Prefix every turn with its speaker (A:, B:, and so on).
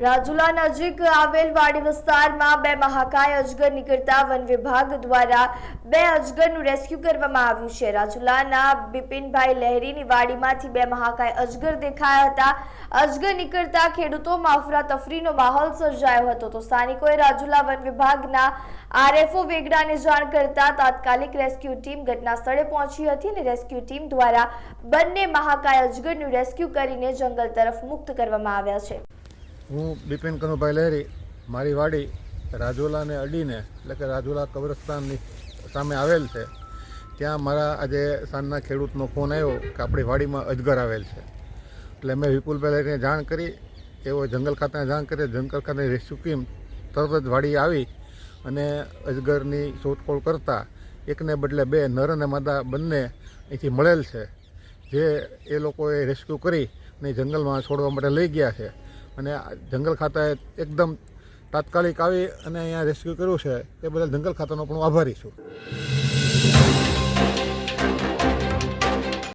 A: રાજુલા નજીક આવેલ વાડી વિસ્તારમાં બે મહાકાય અજગર નીકળતા વન વિભાગ દ્વારા બે અજગરનું રેસ્ક્યુ કરવામાં આવ્યું છે. રાજુલાના બિપિનભાઈ લહેરીની વાડીમાંથી બે મહાકાય અજગર દેખાયા હતા. અજગર નીકળતા ખેડૂતોમાં અફરાતફરીનો માહોલ સર્જાયો હતો. તો સ્થાનિકોએ રાજુલા વન વિભાગના આરએફઓ વેગડાને જાણ કરતા તાત્કાલિક રેસ્ક્યુ ટીમ ઘટના સ્થળે પહોંચી હતી અને રેસ્ક્યુ ટીમ દ્વારા બંને મહાકાય અજગરનું રેસ્ક્યુ કરીને જંગલ તરફ મુક્ત કરવામાં આવ્યા છે.
B: હું બિપિન કનુભાઈ લહેરી, મારી વાડી રાજુલાને અડીને, એટલે કે રાજુલા કબ્રસ્તાનની સામે આવેલ છે. ત્યાં મારા આજે સાંજના ખેડૂતનો ફોન આવ્યો કે આપણી વાડીમાં અજગર આવેલ છે. એટલે મેં વિપુલભાઈ લહેરીને જાણ કરી, એવો જંગલ ખાતાને જાણ કરી, જંગલ ખાતાની રેસ્ક્યુ ટીમ તરત જ વાડી આવી અને અજગરની શોધખોળ કરતાં એકને બદલે બે નર અને માદા બંને અહીંથી મળેલ છે. જે એ લોકોએ રેસ્ક્યુ કરી અને જંગલમાં છોડવા માટે લઈ ગયા છે. અને જંગલ ખાતાએ એકદમ તાત્કાલિક આવી અને અહીંયા રેસ્ક્યુ કર્યું છે. એ બદલ જંગલ ખાતાનો પણ આભારી છું.